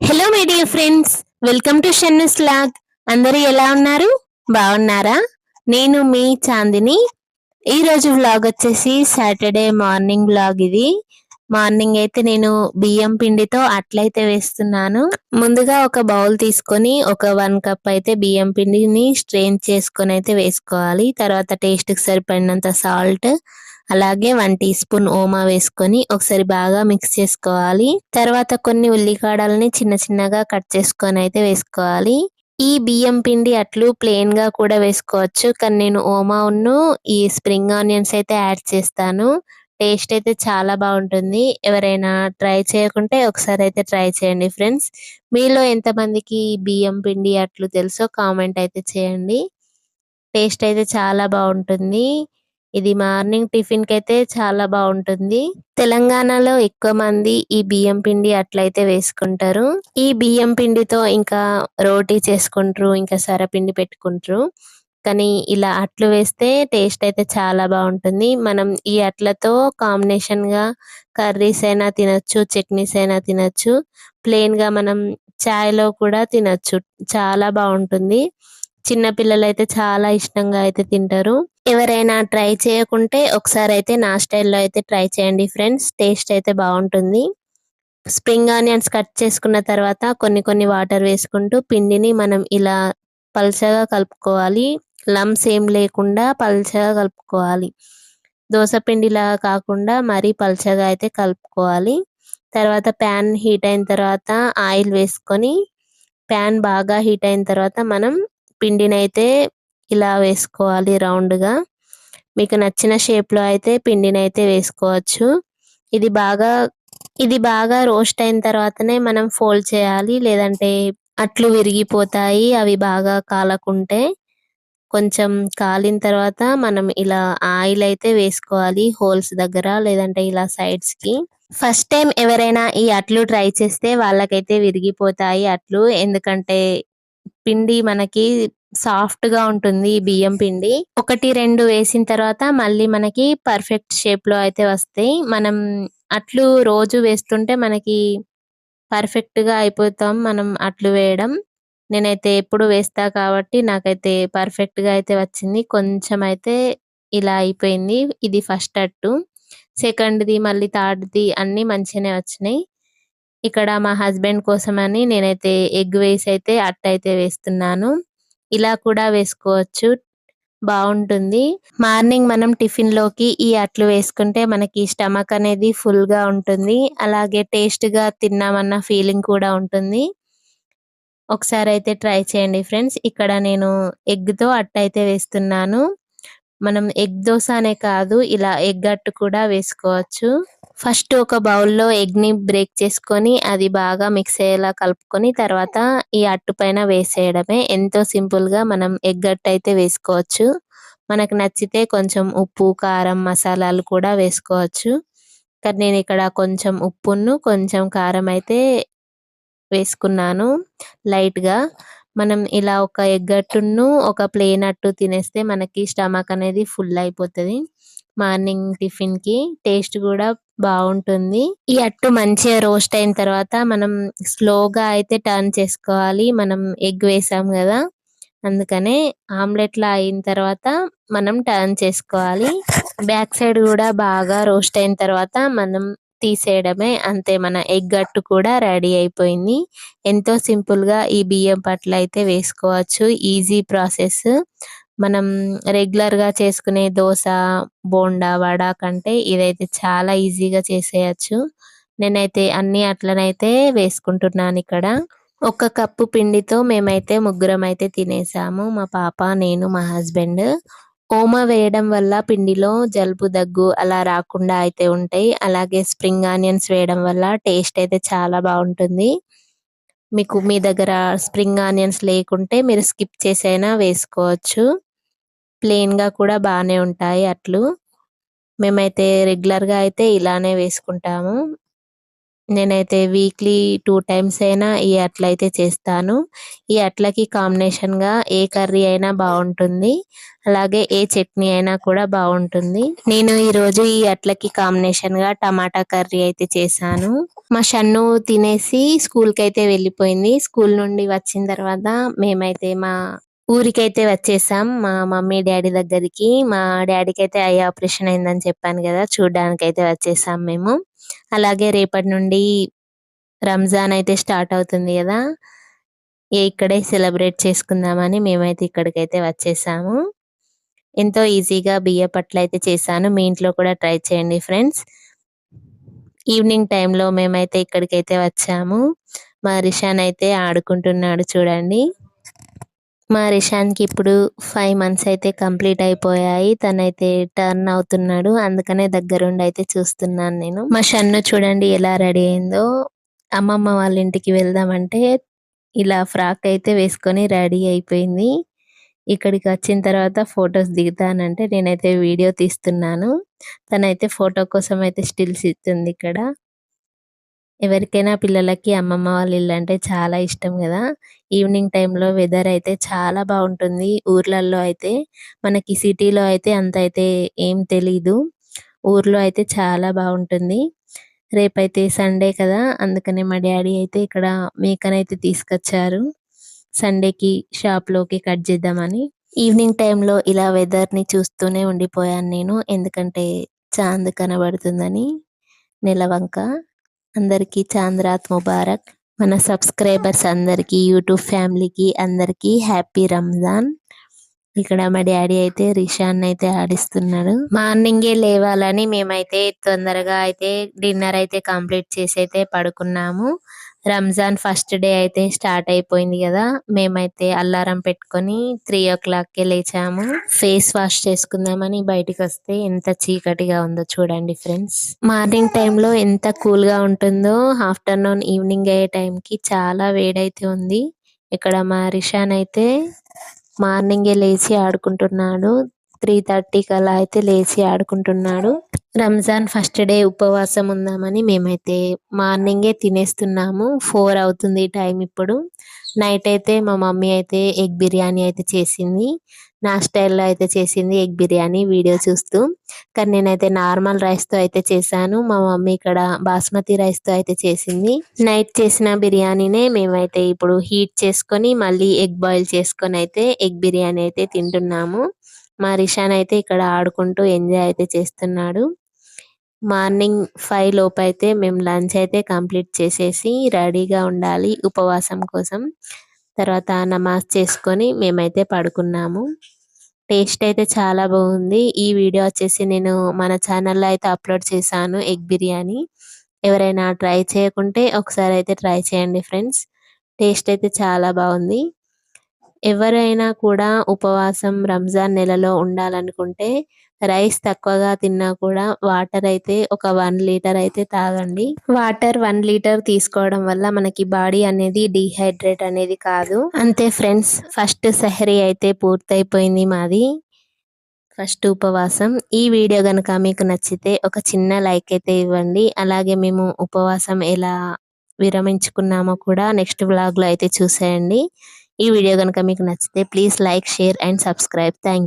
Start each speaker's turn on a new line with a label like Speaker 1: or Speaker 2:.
Speaker 1: Hello my dear friends welcome to Shennas log అందరూ ఎలా ఉన్నారు? బాగున్నారా? నేను మీ చాందిని. ఈ రోజు వ్లాగ్ వచ్చేసి సాటర్డే మార్నింగ్ వ్లాగ్ ఇది. మార్నింగ్ అయితే నేను బియ్యం పిండితో అట్లయితే వేస్తున్నాను. ముందుగా ఒక బౌల్ తీసుకొని ఒక వన్ కప్ అయితే బియ్యం పిండిని స్ట్రెయిన్ చేసుకొని అయితే వేసుకోవాలి. తర్వాత టేస్ట్కి సరిపడినంత సాల్ట్ అలాగే వన్ టీ స్పూన్ ఓమా వేసుకొని ఒకసారి బాగా మిక్స్ చేసుకోవాలి. తర్వాత కొన్ని ఉల్లికాడల్ని చిన్న చిన్నగా కట్ చేసుకొని అయితే వేసుకోవాలి. ఈ బియ్యం పిండి అట్లు ప్లెయిన్గా కూడా వేసుకోవచ్చు. కానీ నేను ఓమా ఉన్ను ఈ స్ప్రింగ్ ఆనియన్స్ అయితే యాడ్ చేస్తాను. టేస్ట్ అయితే చాలా బాగుంటుంది. ఎవరైనా ట్రై చేయకుంటే ఒకసారి అయితే ట్రై చేయండి ఫ్రెండ్స్. మీలో ఎంతమందికి బియ్యం పిండి అట్లు తెలుసో కామెంట్ అయితే చేయండి. టేస్ట్ అయితే చాలా బాగుంటుంది. ఇది మార్నింగ్ టిఫిన్కి అయితే చాలా బాగుంటుంది తెలంగాణలో ఎక్కువ మంది ఈ బియ్యం పిండి అట్లయితే వేసుకుంటారు. ఈ బియ్యం పిండితో ఇంకా రోటీ చేసుకుంటారు ఇంకా సరపిండి పెట్టుకుంటారు. కానీ ఇలా అట్లు వేస్తే టేస్ట్ అయితే చాలా బాగుంటుంది మనం ఈ అట్లతో కాంబినేషన్గా కర్రీస్ అయినా తినొచ్చు చట్నీస్ అయినా తినొచ్చు. ప్లెయిన్గా మనం చాయ్లో కూడా తినొచ్చు. చాలా బాగుంటుంది చిన్న పిల్లలు అయితే చాలా ఇష్టంగా అయితే తింటారు. ఎవరైనా ట్రై చేయకుంటే ఒకసారి అయితే నా స్టైల్లో అయితే ట్రై చేయండి ఫ్రెండ్స్. టేస్ట్ అయితే బాగుంటుంది. స్ప్రింగ్ ఆనియన్స్ కట్ చేసుకున్న తర్వాత కొన్ని కొన్ని వాటర్ వేసుకుంటూ పిండిని మనం ఇలా పల్చగా కలుపుకోవాలి. లమ్స్ ఏం లేకుండా పల్చగా కలుపుకోవాలి. దోస పిండిలాగా కాకుండా మరీ పల్చగా అయితే కలుపుకోవాలి. తర్వాత ప్యాన్ హీట్ అయిన తర్వాత ఆయిల్ వేసుకొని ప్యాన్ బాగా హీట్ అయిన తర్వాత మనం పిండినైతే ఇలా వేసుకోవాలి రౌండ్గా మీకు నచ్చిన షేప్లో అయితే పిండినైతే వేసుకోవచ్చు. ఇది బాగా ఇది బాగా రోస్ట్ అయిన తర్వాతనే మనం ఫోల్డ్ చేయాలి. లేదంటే అట్లు విరిగిపోతాయి అవి బాగా కాలకుంటే. కొంచెం కాలిన తర్వాత మనం ఇలా ఆయిల్ అయితే వేసుకోవాలి హోల్స్ దగ్గర లేదంటే ఇలా సైడ్స్కి. ఫస్ట్ టైం ఎవరైనా ఈ అట్లు ట్రై చేస్తే వాళ్ళకైతే విరిగిపోతాయి అట్లు. ఎందుకంటే పిండి మనకి సాఫ్ట్గా ఉంటుంది ఈ బియ్యం పిండి. ఒకటి రెండు వేసిన తర్వాత మళ్ళీ మనకి పర్ఫెక్ట్ షేప్లో అయితే వస్తాయి. మనం అట్లు రోజు వేస్తుంటే మనకి పర్ఫెక్ట్గా అయిపోతాం మనం అట్లు వేయడం. నేనైతే ఎప్పుడు వేస్తా కాబట్టి నాకైతే పర్ఫెక్ట్గా అయితే వచ్చింది. కొంచెం అయితే ఇలా అయిపోయింది. ఇది ఫస్ట్ అట్టు. సెకండ్ ది మళ్ళీ థర్డ్ ది అన్ని మంచిగానే వచ్చినాయి. ఇక్కడ మా హస్బెండ్ కోసం అని నేనైతే ఎగ్ వేసి అయితే అట్ట అయితే వేస్తున్నాను. ఇలా కూడా వేసుకోవచ్చు. బాగుంటుంది. మార్నింగ్ మనం టిఫిన్లోకి ఈ అట్లు వేసుకుంటే మనకి స్టమక్ అనేది ఫుల్గా ఉంటుంది. అలాగే టేస్ట్గా తిన్నామన్న ఫీలింగ్ కూడా ఉంటుంది. ఒకసారి అయితే ట్రై చేయండి ఫ్రెండ్స్. ఇక్కడ నేను ఎగ్తో అట్ట అయితే వేస్తున్నాను. మనం ఎగ్ దోశ అనే కాదు ఇలా ఎగ్ అట్టు కూడా వేసుకోవచ్చు. ఫస్ట్ ఒక బౌల్లో ఎగ్ని బ్రేక్ చేసుకొని అది బాగా మిక్స్ అయ్యేలా కలుపుకొని తర్వాత ఈ అట్టు పైన వేసేయడమే. ఎంతో సింపుల్గా మనం ఎగ్ అట్టు అయితే వేసుకోవచ్చు. మనకు నచ్చితే కొంచెం ఉప్పు కారం మసాలాలు కూడా వేసుకోవచ్చు. కానీ నేను ఇక్కడ కొంచెం ఉప్పును కొంచెం కారం అయితే వేసుకున్నాను లైట్గా. మనం ఇలా ఒక ఎగ్గట్టును ఒక ప్లేన్ అట్టు తినేస్తే మనకి స్టమక్ అనేది ఫుల్ అయిపోతుంది. మార్నింగ్ టిఫిన్కి టేస్ట్ కూడా బాగుంటుంది. ఈ అట్టు మంచిగా రోస్ట్ అయిన తర్వాత మనం స్లోగా అయితే టర్న్ చేసుకోవాలి. మనం ఎగ్ వేసాం కదా అందుకనే ఆమ్లెట్ లా అయిన తర్వాత మనం టర్న్ చేసుకోవాలి. బ్యాక్ సైడ్ కూడా బాగా రోస్ట్ అయిన తర్వాత మనం తీసేయడమే అంతే. మన ఎగ్ అట్టు కూడా రెడీ అయిపోయింది. ఎంతో సింపుల్గా ఈ బియ్యం పట్ల అయితే వేసుకోవచ్చు. Easy process. మనం రెగ్యులర్గా చేసుకునే దోశ బోండా వడ కంటే ఇదైతే చాలా ఈజీగా చేసేయచ్చు. నేనైతే అన్ని అట్లనైతే వేసుకుంటున్నాను ఇక్కడ. ఒక కప్పు పిండితో మేమైతే ముగ్గురం అయితే తినేసాము. మా పాప నేను మా హస్బెండ్. ఓమా వేయడం వల్ల పిండిలో జలుబు దగ్గు అలా రాకుండా అయితే ఉంటాయి. అలాగే స్ప్రింగ్ ఆనియన్స్ వేయడం వల్ల టేస్ట్ అయితే చాలా బాగుంటుంది. మీకు మీ దగ్గర స్ప్రింగ్ ఆనియన్స్ లేకుంటే మీరు స్కిప్ చేసైనా వేసుకోవచ్చు. ప్లెయిన్గా కూడా బాగానే ఉంటాయి అట్లు. మేమైతే రెగ్యులర్గా అయితే ఇలానే వేసుకుంటాము. నేనైతే వీక్లీ టూ టైమ్స్ అయినా ఈ అట్లయితే చేస్తాను. ఈ అట్లకి కాంబినేషన్గా ఏ కర్రీ అయినా బాగుంటుంది అలాగే ఏ చట్నీ అయినా కూడా బాగుంటుంది నేను ఈరోజు ఈ అట్లకి కాంబినేషన్గా టమాటా కర్రీ అయితే చేశాను. మా షన్ను తినేసి స్కూల్కి అయితే వెళ్ళిపోయింది. స్కూల్ నుండి వచ్చిన తర్వాత మేమైతే మా ఊరికైతే వచ్చేసాం. మా మమ్మీ డాడీ దగ్గరికి. మా డాడీకి అయితే ఐ ఆపరేషన్ అయిందని చెప్పాను కదా చూడడానికి అయితే వచ్చేసాం మేము. అలాగే రేపటి నుండి రంజాన్ అయితే స్టార్ట్ అవుతుంది కదా ఇక్కడే సెలబ్రేట్ చేసుకుందామని మేమైతే ఇక్కడికైతే వచ్చేసాము. ఎంతో ఈజీగా బియ్య పట్ల అయితే చేశాను. మీ ఇంట్లో కూడా ట్రై చేయండి ఫ్రెండ్స్. ఈవినింగ్ టైంలో మేమైతే ఇక్కడికైతే వచ్చాము. మా రిషాన్ అయితే ఆడుకుంటున్నాడు చూడండి. మా రిషాన్కి ఇప్పుడు ఫైవ్ మంత్స్ అయితే కంప్లీట్ అయిపోయాయి. తనైతే టర్న్ అవుతున్నాడు. అందుకనే దగ్గరుండి అయితే చూస్తున్నాను నేను. మా షన్ను చూడండి ఎలా రెడీ అయిందో. అమ్మమ్మ వాళ్ళ ఇంటికి వెళ్దామంటే ఇలా ఫ్రాక్ అయితే వేసుకొని రెడీ అయిపోయింది. ఇక్కడికి వచ్చిన తర్వాత ఫొటోస్ దిగుతానంటే నేనైతే వీడియో తీస్తున్నాను. తనైతే ఫోటో కోసం అయితే స్టిల్స్ ఇస్తుంది ఇక్కడ. ఎవరికైనా పిల్లలకి అమ్మమ్మ వాళ్ళ ఇల్లు అంటే చాలా ఇష్టం కదా. ఈవినింగ్ టైంలో వెదర్ అయితే చాలా బాగుంటుంది. ఊర్లలో అయితే మనకి సిటీలో అయితే అంత అయితే ఏం తెలీదు. ఊర్లో అయితే చాలా బాగుంటుంది. రేపైతే సండే కదా అందుకనే మా డాడీ అయితే ఇక్కడ మేకనైతే తీసుకొచ్చారు. సండేకి షాప్లోకి కట్ చేద్దామని. ఈవినింగ్ టైంలో ఇలా వెదర్ని చూస్తూనే ఉండిపోయాను నేను ఎందుకంటే చాంద్ కనబడుతుందని నెలవంక అందరికీ చాంద్రాత్ ముబారక్ మన సబ్స్క్రైబర్స్ అందరికీ యూట్యూబ్ ఫ్యామిలీకి అందరికీ హ్యాపీ రంజాన్ ఇక్కడ మా డాడీ అయితే రిషాన్ అయితే ఆడిస్తున్నాడు. మార్నింగే లేవాలని మేమైతే తొందరగా అయితే డిన్నర్ అయితే కంప్లీట్ చేసి అయితే పడుకున్నాము. రంజాన్ ఫస్ట్ డే అయితే స్టార్ట్ అయిపోయింది కదా మేమైతే అల్లారం పెట్టుకొని త్రీ ఓ క్లాక్కి లేచాము. ఫేస్ వాష్ చేసుకుందామని బయటికి వస్తే ఎంత చీకటిగా ఉందో చూడండి ఫ్రెండ్స్. మార్నింగ్ టైంలో ఎంత కూల్గా ఉంటుందో ఆఫ్టర్నూన్ ఈవినింగ్ అయ్యే టైం కి చాలా వేడైతే ఉంది. ఇక్కడ మా రిషాన్ అయితే మార్నింగే లేచి ఆడుకుంటున్నాడు. త్రీ థర్టీకి అలా అయితే లేచి ఆడుకుంటున్నాడు. రంజాన్ ఫస్ట్ డే ఉపవాసం ఉందామని మేమైతే మార్నింగే తినేస్తున్నాము. ఫోర్ అవుతుంది టైం ఇప్పుడు. నైట్ అయితే మా మమ్మీ అయితే ఎగ్ బిర్యానీ అయితే చేసింది. నా స్టైల్లో అయితే చేసింది ఎగ్ బిర్యానీ వీడియో చూస్తూ. కానీ నేనైతే నార్మల్ రైస్తో అయితే చేశాను. మా మమ్మీ ఇక్కడ బాస్మతి రైస్తో అయితే చేసింది. నైట్ చేసిన బిర్యానీనే మేమైతే ఇప్పుడు హీట్ చేసుకొని మళ్ళీ ఎగ్ బాయిల్ చేసుకొని అయితే ఎగ్ బిర్యానీ అయితే తింటున్నాము. మా రిషాన్ అయితే ఇక్కడ ఆడుకుంటూ ఎంజాయ్ అయితే చేస్తున్నాడు. మార్నింగ్ ఫైవ్ లోపు అయితే మేము లంచ్ అయితే కంప్లీట్ చేసేసి రెడీగా ఉండాలి ఉపవాసం కోసం. తర్వాత నమాజ్ చేసుకొని మేమైతే పడుకున్నాము. టేస్ట్ అయితే చాలా బాగుంది. ఈ వీడియో వచ్చేసి నేను మన ఛానల్లో అయితే అప్లోడ్ చేశాను ఎగ్ బిర్యానీ. ఎవరైనా ట్రై చేయకుంటే ఒకసారి అయితే ట్రై చేయండి ఫ్రెండ్స్. టేస్ట్ అయితే చాలా బాగుంది. ఎవరైనా కూడా ఉపవాసం రంజాన్ నెలలో ఉండాలనుకుంటే రైస్ తక్కువగా తిన్నా కూడా వాటర్ అయితే ఒక వన్ లీటర్ అయితే తాగండి. వాటర్ వన్ లీటర్ తీసుకోవడం వల్ల మనకి బాడీ అనేది డిహైడ్రేట్ అనేది కాదు. అంతే ఫ్రెండ్స్ ఫస్ట్ సెహరీ అయితే పూర్తయిపోయింది మాది. ఫస్ట్ ఉపవాసం. ఈ వీడియో కనుక మీకు నచ్చితే ఒక చిన్న లైక్ అయితే ఇవ్వండి. అలాగే మేము ఉపవాసం ఎలా విరమించుకున్నామో కూడా నెక్స్ట్ వ్లాగ్లో అయితే చూసేయండి. ఈ వీడియో కనుక మీకు నచ్చితే please like share and subscribe. Thank